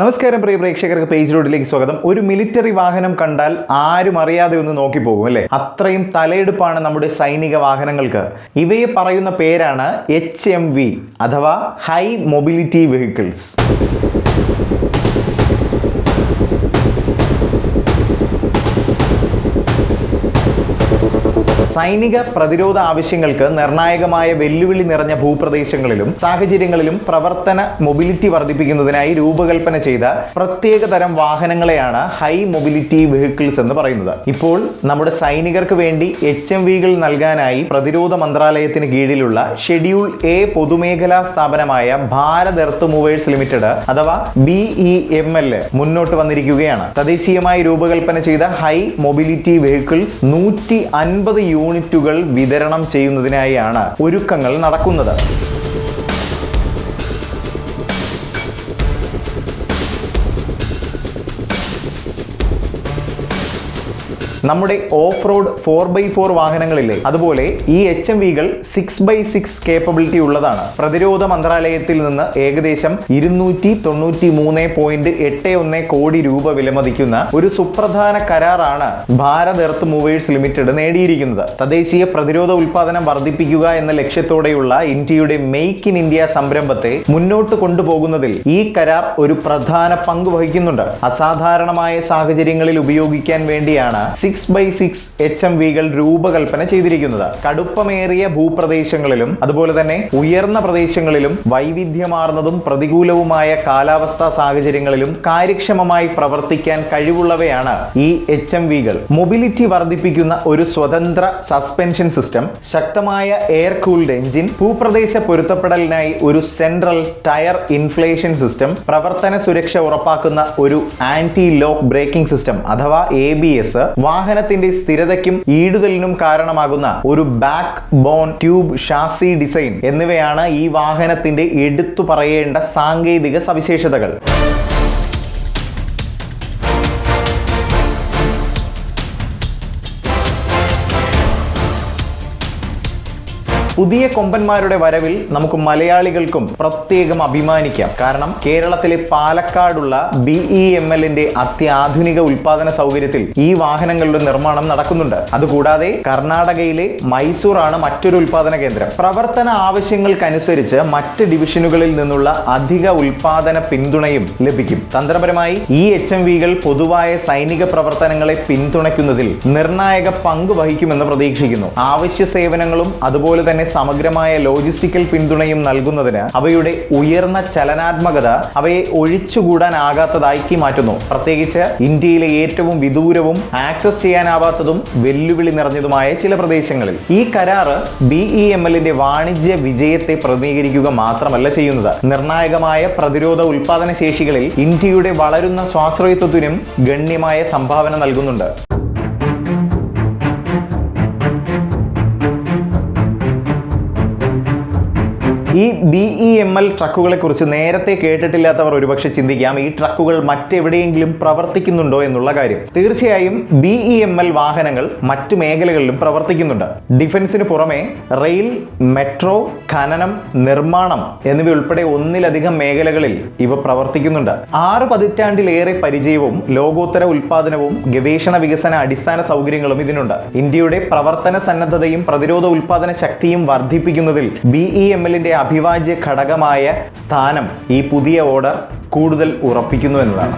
നമസ്കാരം പ്രിയ പ്രേക്ഷകർക്ക് പേജ് റോഡിലേക്ക് സ്വാഗതം. ഒരു മിലിറ്ററി വാഹനം കണ്ടാൽ ആരും അറിയാതെ ഒന്ന് നോക്കിപ്പോകും അല്ലേ? അത്രയും തലയെടുപ്പാണ് നമ്മുടെ സൈനിക വാഹനങ്ങൾക്ക്. ഇവയെ പറയുന്ന പേരാണ് എച്ച് അഥവാ ഹൈ മൊബിലിറ്റി വെഹിക്കിൾസ് സൈനിക പ്രതിരോധ ആവശ്യങ്ങൾക്ക് നിർണായകമായ വെല്ലുവിളി നിറഞ്ഞ ഭൂപ്രദേശങ്ങളിലും സാഹചര്യങ്ങളിലും പ്രവർത്തന മൊബിലിറ്റി വർദ്ധിപ്പിക്കുന്നതിനായി രൂപകൽപ്പന ചെയ്ത പ്രത്യേക തരം വാഹനങ്ങളെയാണ് ഹൈ മൊബിലിറ്റി വെഹിക്കിൾസ് എന്ന് പറയുന്നത്. ഇപ്പോൾ നമ്മുടെ സൈനികർക്ക് വേണ്ടി എച്ച് എം വികൾ നൽകാനായി പ്രതിരോധ മന്ത്രാലയത്തിന് കീഴിലുള്ള ഷെഡ്യൂൾ എ പൊതുമേഖലാ സ്ഥാപനമായ ഭാരത് എർത്ത് മൂവേഴ്സ് ലിമിറ്റഡ് അഥവാ ബി ഇ എം എൽ മുന്നോട്ട് വന്നിരിക്കുകയാണ്. തദ്ദേശീയമായി രൂപകൽപ്പന ചെയ്ത ഹൈ മൊബിലിറ്റി വെഹിക്കിൾസ് നൂറ്റി അൻപത് യൂണിറ്റുകൾ വിതരണം ചെയ്യുന്നതിനായാണ് ഒരുക്കങ്ങൾ നടക്കുന്നത്. നമ്മുടെ off road four by four വാഹനങ്ങളില്ലേ അതുപോലെ ഈ എച്ച് എം വികൾ സിക്സ് ബൈ സിക്സ് കേപ്പബിലിറ്റി ഉള്ളതാണ്. പ്രതിരോധ മന്ത്രാലയത്തിൽ നിന്ന് ഏകദേശം ഇരുന്നൂറ്റി തൊണ്ണൂറ്റി മൂന്ന് പോയിന്റ് എട്ട് ഒന്ന് കോടി രൂപ വിലമതിക്കുന്ന ഒരു സുപ്രധാന കരാറാണ് ഭാരത് എർത്ത് മൂവേഴ്സ് ലിമിറ്റഡ് നേടിയിരിക്കുന്നത്. തദ്ദേശീയ പ്രതിരോധ ഉൽപാദനം വർദ്ധിപ്പിക്കുക എന്ന ലക്ഷ്യത്തോടെയുള്ള ഇന്ത്യയുടെ മെയ്ക്ക് ഇൻ ഇന്ത്യ സംരംഭത്തെ മുന്നോട്ട് കൊണ്ടുപോകുന്നതിൽ ഈ കരാർ ഒരു പ്രധാന പങ്ക് വഹിക്കുന്നുണ്ട്. അസാധാരണമായ സാഹചര്യങ്ങളിൽ ഉപയോഗിക്കാൻ വേണ്ടിയാണ് six by six H M വികൾ രൂപകൽപ്പന ചെയ്തിരിക്കുന്നത്. കടുപ്പമേറിയ ഭൂപ്രദേശങ്ങളിലും അതുപോലെ തന്നെ ഉയർന്ന പ്രദേശങ്ങളിലും വൈവിധ്യമാർന്നതും പ്രതികൂലവുമായ കാലാവസ്ഥാ സാഹചര്യങ്ങളിലും കാര്യക്ഷമമായി പ്രവർത്തിക്കാൻ കഴിവുള്ളവയാണ് ഈ എച്ച് എം വികൾ മൊബിലിറ്റി വർദ്ധിപ്പിക്കുന്ന ഒരു സ്വതന്ത്ര സസ്പെൻഷൻ സിസ്റ്റം ശക്തമായ എയർ കൂൾഡ് എഞ്ചിൻ ഭൂപ്രദേശ പൊരുത്തപ്പെടലിനായി ഒരു സെൻട്രൽ ടയർ ഇൻഫ്ലേഷൻ സിസ്റ്റം പ്രവർത്തന സുരക്ഷ ഉറപ്പാക്കുന്ന ഒരു ആന്റി ലോക്ക് ബ്രേക്കിംഗ് സിസ്റ്റം അഥവാ എ ബി എസ് വാഹനത്തിന്റെ സ്ഥിരതയ്ക്കും ഈടുതലിനും കാരണമാകുന്ന ഒരു backbone tube chassis design എന്നിവയാണ് ഈ വാഹനത്തിന്റെ എടുത്തു പറയേണ്ട സാങ്കേതിക സവിശേഷതകൾ. പുതിയ കൊമ്പന്മാരുടെ വരവിൽ നമുക്ക് മലയാളികൾക്കും പ്രത്യേകം അഭിമാനിക്കാം. കാരണം കേരളത്തിലെ പാലക്കാടുള്ള ബി ഇ എം എല്ലിന്റെ അത്യാധുനിക ഉൽപാദന സൗകര്യത്തിൽ ഈ വാഹനങ്ങളുടെ നിർമ്മാണം നടക്കുന്നുണ്ട്. അതുകൂടാതെ കർണാടകയിലെ മൈസൂർ ആണ് മറ്റൊരു ഉൽപാദന കേന്ദ്രം. പ്രവർത്തന ആവശ്യങ്ങൾക്കനുസരിച്ച് മറ്റ് ഡിവിഷനുകളിൽ നിന്നുള്ള അധിക ഉൽപാദന പിന്തുണയും ലഭിക്കും. തന്ത്രപരമായി ഈ എച്ച് എം വികൾ പൊതുവായ സൈനിക പ്രവർത്തനങ്ങളെ പിന്തുണയ്ക്കുന്നതിൽ നിർണായക പങ്ക് വഹിക്കുമെന്ന് പ്രതീക്ഷിക്കുന്നു. ആവശ്യ സേവനങ്ങളും അതുപോലെ തന്നെ സമഗ്രമായ ലോജിസ്റ്റിക്കൽ പിന്തുണയും നൽകുന്നതിന് അവയുടെ ഉയർന്ന ചലനാത്മകത അവയെ ഒഴിച്ചുകൂടാനാകാത്തതാക്കി മാറ്റുന്നു. പ്രത്യേകിച്ച് ഇന്ത്യയിലെ ഏറ്റവും വിദൂരവും ആക്സസ് ചെയ്യാനാവാത്തതും വെല്ലുവിളി നിറഞ്ഞതുമായ ചില പ്രദേശങ്ങളിൽ. ഈ കരാറ് ബി ഇ എം എല്ലിന്റെ വാണിജ്യ വിജയത്തെ പ്രതിനിധീകരിക്കുക മാത്രമല്ല ചെയ്യുന്നത്. നിർണായകമായ പ്രതിരോധ ഉൽപാദന ശേഷികളിൽ ഇന്ത്യയുടെ വളരുന്ന സ്വാശ്രയത്വത്തിനും ഗണ്യമായ സംഭാവന നൽകുന്നുണ്ട്. ഈ ബി ഇ എം എൽ ട്രക്കുകളെ കുറിച്ച് നേരത്തെ കേട്ടിട്ടില്ലാത്തവർ ഒരുപക്ഷെ ചിന്തിക്കാം. ഈ ട്രക്കുകൾ മറ്റെവിടെയെങ്കിലും പ്രവർത്തിക്കുന്നുണ്ടോ എന്നുള്ള കാര്യം. തീർച്ചയായും ബി ഇ എം എൽ വാഹനങ്ങൾ മറ്റു മേഖലകളിലും പ്രവർത്തിക്കുന്നുണ്ട്. ഡിഫൻസിന് പുറമെ റെയിൽ മെട്രോ ഖനനം നിർമ്മാണം എന്നിവയുൾപ്പെടെ ഒന്നിലധികം മേഖലകളിൽ ഇവ പ്രവർത്തിക്കുന്നുണ്ട്. ആറ് പതിറ്റാണ്ടിലേറെ പരിചയവും ലോകോത്തര ഉൽപാദനവും ഗവേഷണ വികസന അടിസ്ഥാന സൗകര്യങ്ങളും ഇതിനുണ്ട്. ഇന്ത്യയുടെ പ്രവർത്തന സന്നദ്ധതയും പ്രതിരോധ ഉൽപാദന ശക്തിയും വർദ്ധിപ്പിക്കുന്നതിൽ ബി ഇ എം എല്ലിന്റെ അഭിവാജ്യ ഘടകമായ സ്ഥാനം ഈ പുതിയ ഓർഡർ കൂടുതൽ ഉറപ്പിക്കുന്നു എന്നതാണ്.